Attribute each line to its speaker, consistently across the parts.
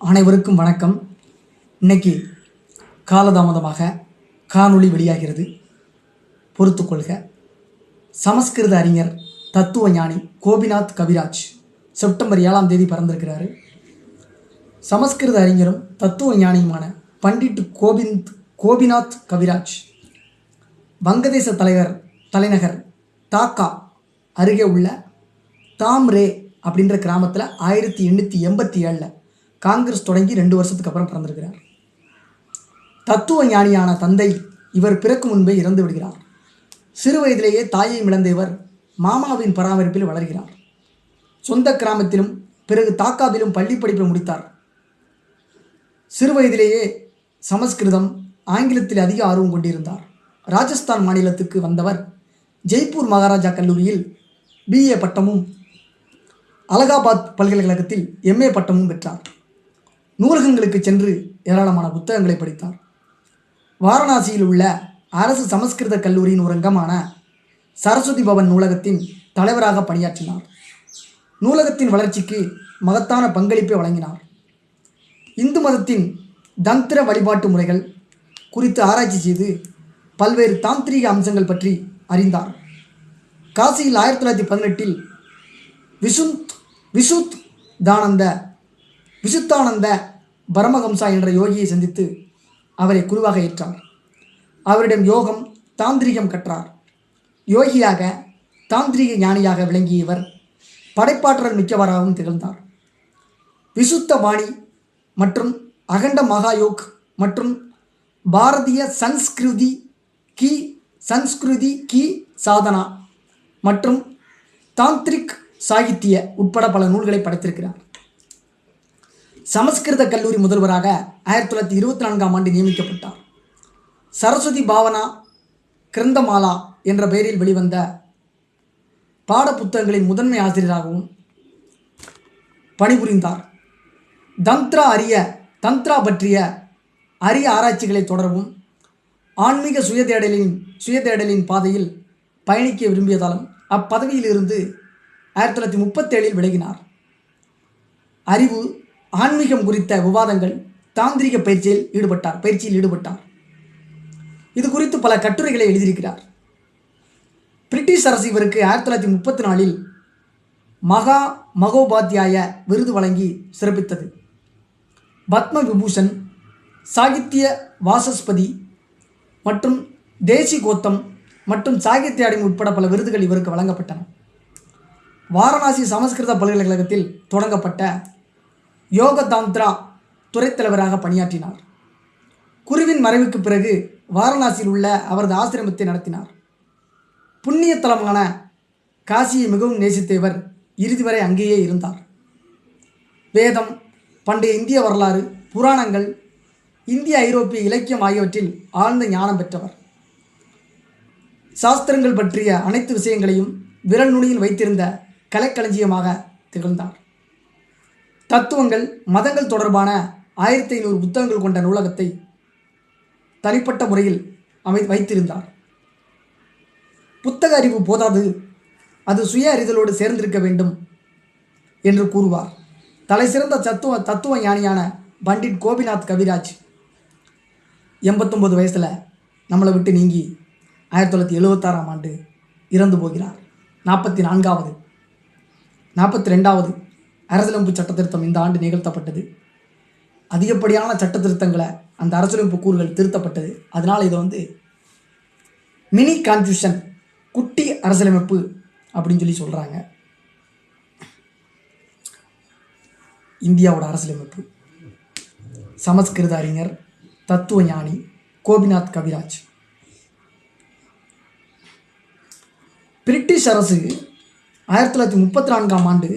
Speaker 1: அனைவருக்கும் வணக்கம். இன்னைக்கு காலதாமதமாக காணொளி வெளியாகிறது. பொறுத்துக்கொள்க சமஸ்கிருத அறிஞர் தத்துவ ஞானி கோபிநாத் கவிராஜ் செப்டம்பர் ஏழாம் தேதி பிறந்திருக்கிறாரு. சமஸ்கிருத அறிஞரும் தத்துவ ஞானியுமான பண்டிட் கோபிந்த் கோபிநாத் கவிராஜ் வங்கதேச தலைவர் தலைநகர் தாக்கா அருகே உள்ள தாம்ரே அப்படின்ற கிராமத்தில் ஆயிரத்தி எண்ணூற்றி எண்பத்தி ஏழில் காங்கிரஸ் தொடங்கி ரெண்டு வருஷத்துக்கு அப்புறம் பிறந்திருக்கிறார். தத்துவ ஞானியான தந்தை இவர் பிறக்கும் முன்பே இறந்து விடுகிறார். சிறு வயதிலேயே தாயை இழந்த இவர் மாமாவின் பராமரிப்பில் வளர்கிறார். சொந்த கிராமத்திலும் பிறகு தாக்காவிலும் பள்ளி படிப்பை முடித்தார். சிறு வயதிலேயே சமஸ்கிருதம் ஆங்கிலத்தில் அதிக ஆர்வம் கொண்டிருந்தார். ராஜஸ்தான் மாநிலத்துக்கு வந்தவர் ஜெய்ப்பூர் மகாராஜா கல்லூரியில் பிஏ பட்டமும் அலகாபாத் பல்கலைக்கழகத்தில் எம்ஏ பட்டமும் பெற்றார். நூலகங்களுக்கு சென்று ஏராளமான புத்தகங்களை படித்தார். வாரணாசியில் உள்ள அரசு சமஸ்கிருத கல்லூரியின் ஒரு அங்கமான சரஸ்வதி பவன் நூலகத்தின் தலைவராக பணியாற்றினார். நூலகத்தின் வளர்ச்சிக்கு மகத்தான பங்களிப்பை வழங்கினார். இந்து மதத்தின் தந்திர வழிபாட்டு முறைகள் குறித்து ஆராய்ச்சி செய்து பல்வேறு தாந்திரீக அம்சங்கள் பற்றி அறிந்தார். காசியில் ஆயிரத்தி தொள்ளாயிரத்தி பதினெட்டில் விசுந்த் விசுத் தானந்த விசுத்தானந்த பரமஹம்சா என்ற யோகியை சந்தித்து அவரை குருவாக ஏற்றார் அவரிடம் யோகம் தாந்திரிகம் கற்றார். யோகியாக தாந்திரிக ஞானியாக விளங்கிய இவர் படைப்பாற்றல் மிக்கவராகவும் திகழ்ந்தார். விசுத்த வாணி மற்றும் அகண்ட மகாயோக் மற்றும் பாரதிய சன்ஸ்கிருதி கி சன்ஸ்கிருதி கி சாதனா மற்றும் தாந்திரிக் சாகித்ய உட்பட பல நூல்களை படைத்திருக்கிறார். சமஸ்கிருத கல்லூரி முதல்வராக ஆயிரத்தி தொள்ளாயிரத்தி இருபத்தி நான்காம் ஆண்டு நியமிக்கப்பட்டார். சரஸ்வதி பாவனா கிரந்தமாலா என்ற பெயரில் வெளிவந்த பாட புத்தகங்களின் முதன்மை ஆசிரியராகவும் பணிபுரிந்தார். தந்த்ரா அரிய தந்த்ரா பற்றிய அரிய ஆராய்ச்சிகளை தொடரவும் ஆன்மீக சுயதேடலின் சுயதேடலின் பாதையில் பயணிக்க விரும்பியதாலும் அப்பதவியிலிருந்து ஆயிரத்தி தொள்ளாயிரத்தி முப்பத்தேழில் விலகினார். அறிவு ஆன்மீகம் குறித்த விவாதங்கள் தாந்திரிக பயிற்சியில் ஈடுபட்டார் பயிற்சியில் ஈடுபட்டார். இது குறித்து பல கட்டுரைகளை எழுதியிருக்கிறார். பிரிட்டிஷ் அரசு இவருக்கு ஆயிரத்தி தொள்ளாயிரத்தி முப்பத்தி நாலில் மகா மகோபாத்தியாய விருது வழங்கி சிறப்பித்தது. பத்ம விபூஷன் சாகித்ய வாசஸ்பதி மற்றும் தேசி கோத்தம் மற்றும் சாகித்ய அடிமை உட்பட பல விருதுகள் இவருக்கு வழங்கப்பட்டன. வாரணாசி சமஸ்கிருத பல்கலைக்கழகத்தில் தொடங்கப்பட்ட யோகதாந்திரா துறைத்தலைவராக பணியாற்றினார். குருவின் மறைவுக்கு பிறகு வாரணாசியில் உள்ள அவரது ஆசிரமத்தை நடத்தினார். புண்ணிய தலமான காசியை மிகவும் நேசித்த இவர் இறுதி வரை அங்கேயே இருந்தார். வேதம் பண்டைய இந்திய வரலாறு புராணங்கள் இந்திய ஐரோப்பிய இலக்கியம் ஆகியவற்றில் ஆழ்ந்த ஞானம் பெற்றவர். சாஸ்திரங்கள் பற்றிய அனைத்து விஷயங்களையும் விரல் நுனியில் வைத்திருந்த கலைக்களஞ்சியமாக திகழ்ந்தார். தத்துவங்கள் மதங்கள் தொடர்பான ஆயிரத்தி ஐநூறு புத்தகங்கள் கொண்ட நூலகத்தை தனிப்பட்ட முறையில் அமை வைத்திருந்தார். புத்தக அறிவு போதாது அது சுய அறிதலோடு சேர்ந்திருக்க வேண்டும் என்று கூறுவார். தலை சிறந்த தத்துவ தத்துவ ஞானியான பண்டிட் கோபிநாத் கவிராஜ் எண்பத்தொம்பது வயசில் நம்மளை விட்டு நீங்கி ஆயிரத்தி தொள்ளாயிரத்தி எழுபத்தாறாம் ஆண்டு இறந்து போகிறார். நாற்பத்தி நான்காவது நாற்பத்தி ரெண்டாவது அரசியலமைப்பு சட்ட திருத்தம் இந்த ஆண்டு நிகழ்த்தப்பட்டது. அதிகப்படியான சட்ட திருத்தங்களை அந்த அரசியலமைப்பு கூறுகள் திருத்தப்பட்டது. அதனால் இதை வந்து மினி கான்ஸ்டியூஷன் குட்டி அரசியலமைப்பு அப்படின்னு சொல்லி சொல்கிறாங்க இந்தியாவோட அரசியலமைப்பு. சமஸ்கிருத அறிஞர் தத்துவ ஞானி கோபிநாத் கவிராஜ். பிரிட்டிஷ் அரசு ஆயிரத்தி தொள்ளாயிரத்தி முப்பத்தி நான்காம் ஆண்டு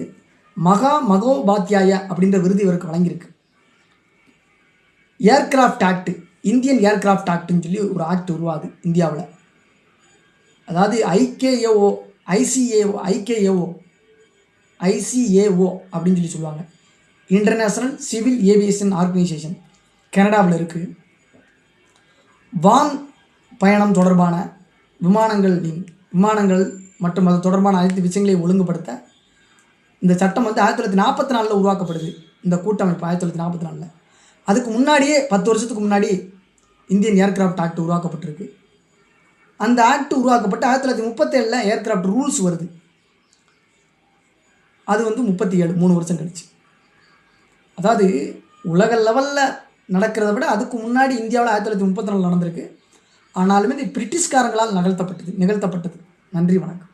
Speaker 1: மகா மகோபாத்தியாய அப்படின்ற விருது இவருக்கு வழங்கியிருக்கு. ஏர்கிராஃப்ட் ஆக்ட் இந்தியன் ஏர்கிராஃப்ட் ஆக்ட்னு சொல்லி ஒரு ஆக்ட் உருவாது இந்தியாவில். அதாவது ஐகேஏஓ ஐசிஏஓ ஐகேஏஓ ஐசிஏஓ அப்படின்னு சொல்லி சொல்லுவாங்க. இன்டர்நேஷ்னல் சிவில் ஏவியேஷன் ஆர்கனைசேஷன் கனடாவில் இருக்குது வான் பயணம் தொடர்பான விமானங்களின் விமானங்கள் மற்றும் அது தொடர்பான அனைத்து விஷயங்களையும் ஒழுங்குபடுத்த இந்த சட்டம் வந்து ஆயிரத்தி தொள்ளாயிரத்தி நாற்பத்தி நாலில் உருவாக்கப்படுது. இந்த கூட்டமைப்பு ஆயிரத்தி தொள்ளாயிரத்தி நாற்பத்தி நாலில். அதுக்கு முன்னாடியே பத்து வருஷத்துக்கு முன்னாடி இந்தியன் ஏர்கிராஃப்ட் ஆக்ட் உருவாக்கப்பட்டிருக்கு. அந்த ஆக்ட் உருவாக்கப்பட்டு ஆயிரத்தி தொள்ளாயிரத்தி முப்பத்தேழில் ஏர்கிராஃப்ட் ரூல்ஸ் வருது. அது வந்து முப்பத்தி ஏழு மூணு வருஷம் கழிச்சு. அதாவது உலக லெவலில் நடக்கிறத விட அதுக்கு முன்னாடி இந்தியாவில் ஆயிரத்தி தொள்ளாயிரத்தி முப்பத்தி நாலு நடந்திருக்கு. ஆனாலுமே இது பிரிட்டிஷ்காரங்களால் நிகழ்த்தப்பட்டது நிகழ்த்தப்பட்டது. நன்றி வணக்கம்.